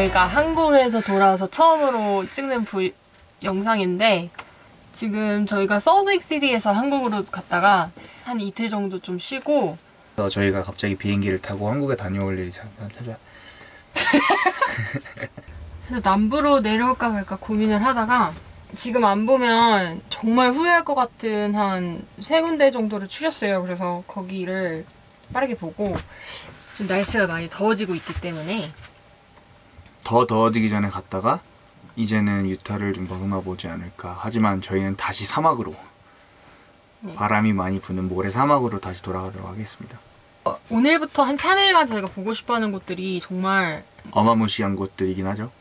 저희가 한국에서 돌아와서 처음으로 찍는 부- 영상인데 지금 저희가 솔릭시티에서 한국으로 갔다가 한 이틀 정도 좀 쉬고 저희가 갑자기 비행기를 타고 한국에 다녀올 일이 잠깐 찾아 그래서 남부로 내려올까 말까 고민을 하다가 지금 안 보면 정말 후회할 것 같은 한 세 군데 정도를 추렸어요. 그래서 거기를 빠르게 보고 지금 날씨가 많이 더워지고 있기 때문에 더 더워지기 전에 갔다가 이제는 유타를 좀 벗어나 보지 않을까 하지만 저희는 다시 사막으로 네. 바람이 많이 부는 모래 사막으로 다시 돌아가도록 하겠습니다 어, 오늘부터 한 3일간 저희가 보고 싶어하는 곳들이 정말 어마무시한 곳들이긴 하죠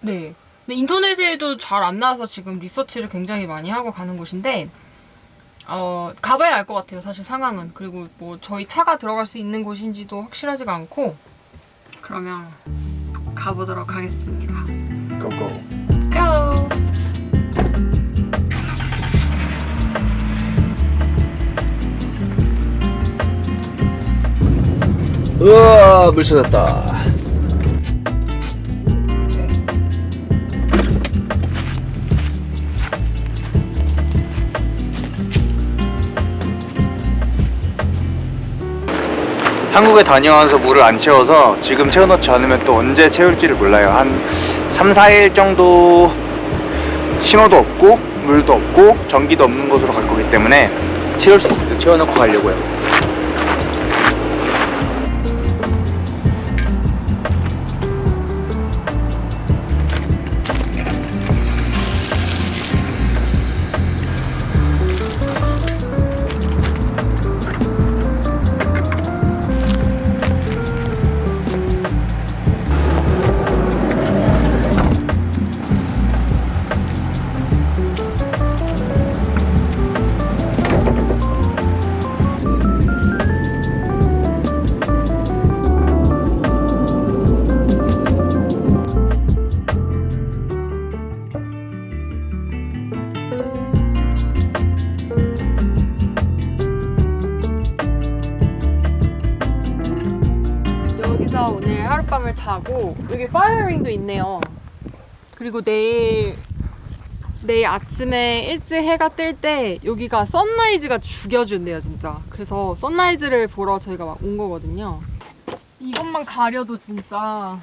네. 근데 인터넷에도 잘 안 나와서 지금 리서치를 굉장히 많이 하고 가는 곳인데 어, 가봐야 알 것 같아요. 사실 상황은. 그리고 뭐 저희 차가 들어갈 수 있는 곳인지도 확실하지가 않고 그러면 가보도록 하겠습니다. 고고 Go! 우와 물 찾았다 한국에 다녀와서 물을 안 채워서 지금 채워놓지 않으면 또 언제 채울지를 몰라요. 한 3, 4일 정도 신호도 없고 물도 없고 전기도 없는 곳으로 갈 거기 때문에 채울 수 있을 때 채워놓고 가려고요 하룻밤을 자고 여기 파이어링도 있네요. 그리고 내일 내일 아침에 일찍 해가 뜰 때 여기가 선라이즈가 죽여준대요 진짜. 그래서 선라이즈를 보러 저희가 막 온 거거든요. 이것만 가려도 진짜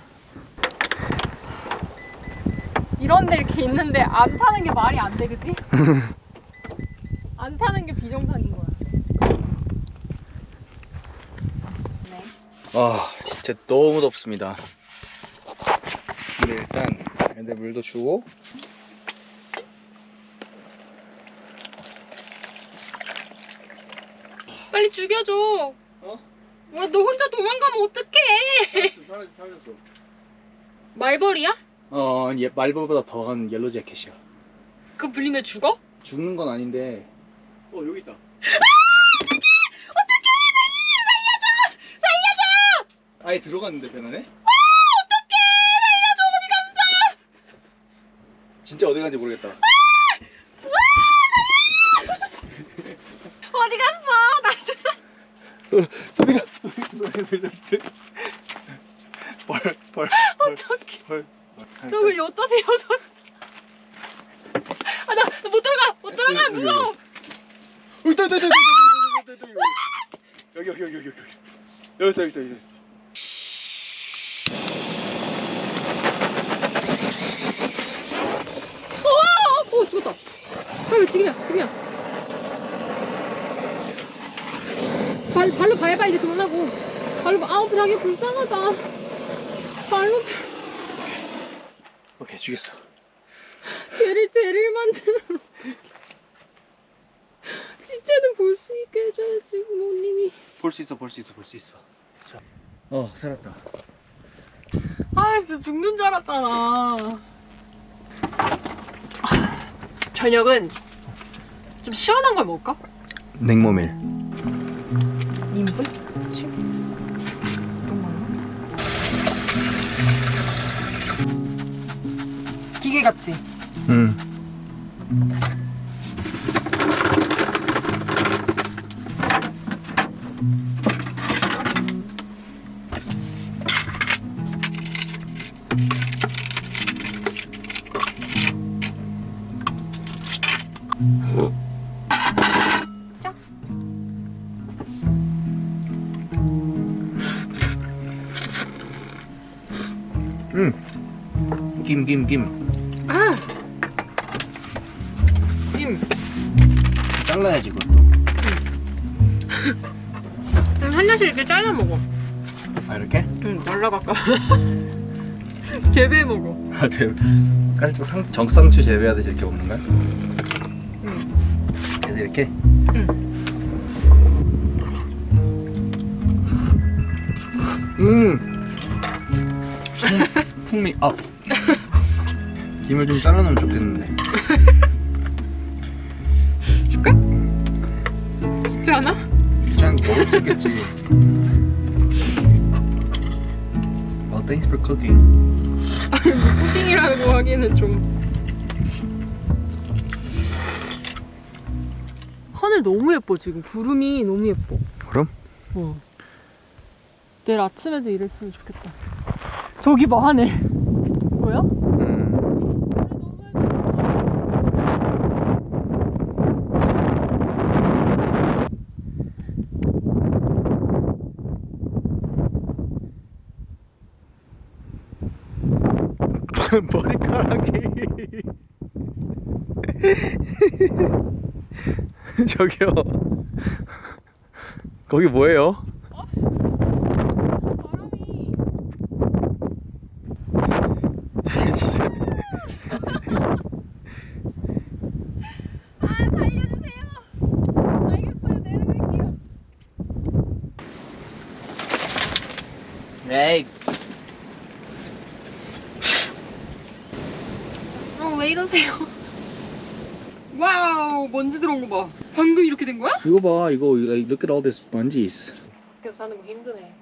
이런데 이렇게 있는데 안 타는 게 말이 안 돼, 그지? 안 타는 게 비정상인 거야. 네. 아 진짜 너무 덥습니다 근데 일단 애들 물도 주고 빨리 죽여줘. 어? 와, 너 혼자 도망가면 어떡해? 살았어 살았어 말벌이야? 어 얘, 말벌보다 더한 옐로 재킷이야 그거 불리면 죽어? 죽는 건 아닌데 어 여기 있다 아예 들어갔는데? 아 어디 갔어 진짜 어디 간지 모르겠다 어디 갔어? 나 진짜. 소리, 소리가 소리가 들렸대 벌벌 어떡해. 벌. 너왜 여기다 세워졌어? 아, 나 못 들어가! 못 들어가! 무서워! 여기 있다, 있다, 있다, 있다, 있다, 있다, 있다, 여기 여기 여기 여기 여기 여기 있어 여기 있어 여기 있어 어, 어, 죽었다. 빨리 지금이야, 지금이야. 발, 발로 밟아 이제 그만하고. 발로 밟- 아우 자기 불쌍하다. 발로 밟- 오케이 죽였어. 걔를 죄를 어떡해 시체는 볼 수 있게 해줘야지 부모님이. 볼 수 있어 볼 수 있어 볼 수 있어. 자. 어 살았다. 아 진짜 죽는 줄 알았잖아 아, 저녁은 좀 시원한 걸 먹을까? 냉모밀 2인분? 기계 같지? 응 음. 김, 김, 김. 아! 임! 잘라야지, 그것도. 음, 한 잔씩 이렇게 잘라 먹어 아, 이렇게? 응 날라갈까 재배 먹어 아, 제 깔짝 상, 정상추 재배하듯이 이렇게 먹는 거야? 응 그래서 이렇게? 응. 음. 풍미, 아. 김을 좀 잘라놓으면 좋겠는데. 줄까? 좋지 않아? 그냥 먹을 수 있겠지. Well, thanks for cooking. 푸딩이라고 하기에는 좀 하늘 너무 예뻐 지금 구름이 너무 예뻐 그럼? 어. 내일 아침에도 이랬으면 좋겠다 저기 봐 하늘 뭐야? 음. 머리카락이 저기요 거기 뭐예요? 바람이 진짜 아 살려주세요 알겠어요 내려갈게요 에이 어 왜 이러세요. 와우 먼지 들어온 거 봐. 방금 이렇게 된 거야? 이거 봐 이거 like, look at all this sponges 밖에서 사는 거 힘드네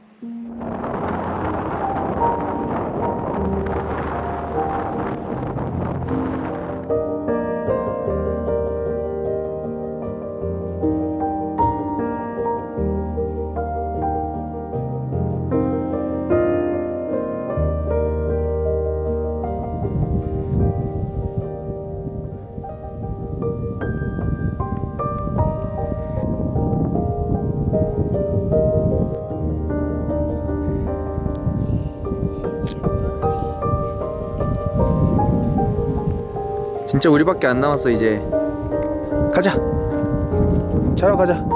진짜 우리밖에 안 남았어 이제. 가자. 자러 가자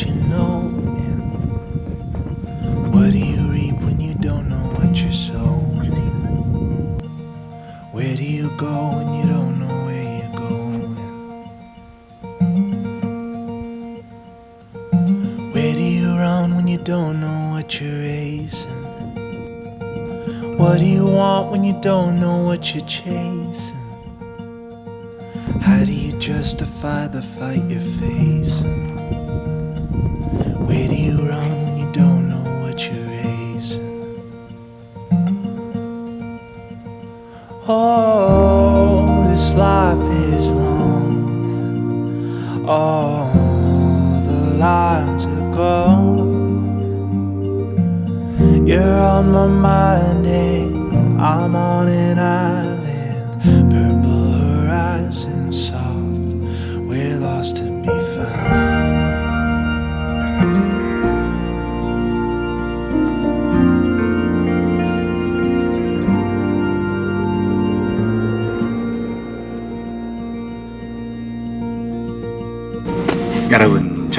what you know? and What do you reap when you don't know what you're sowing? Where do you go when you don't know where you're going? Where do you run when you don't know what you're racing? What do you want when you don't know what you're chasing? How do you justify the fight you're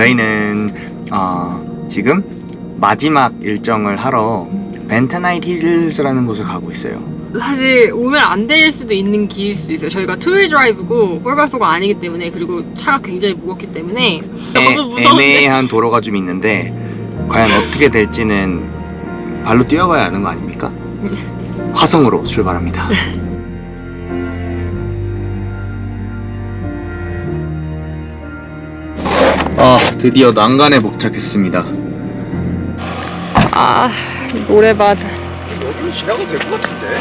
저희는 어, 지금 마지막 일정을 하러 벤트나이트 힐즈라는 곳을 가고 있어요. 사실 오면 안 될 수도 있는 길일 수도 있어요. 저희가 투휠 드라이브고 4x4가 아니기 때문에 그리고 차가 굉장히 무겁기 때문에 너무 무서운데 애매한 도로가 좀 있는데 과연 어떻게 될지는 발로 뛰어봐야 아는 거 아닙니까? 화성으로 출발합니다. 아 드디어 난간에 복착했습니다. 아 노래밭 여기로 지나가도 될 것 같은데?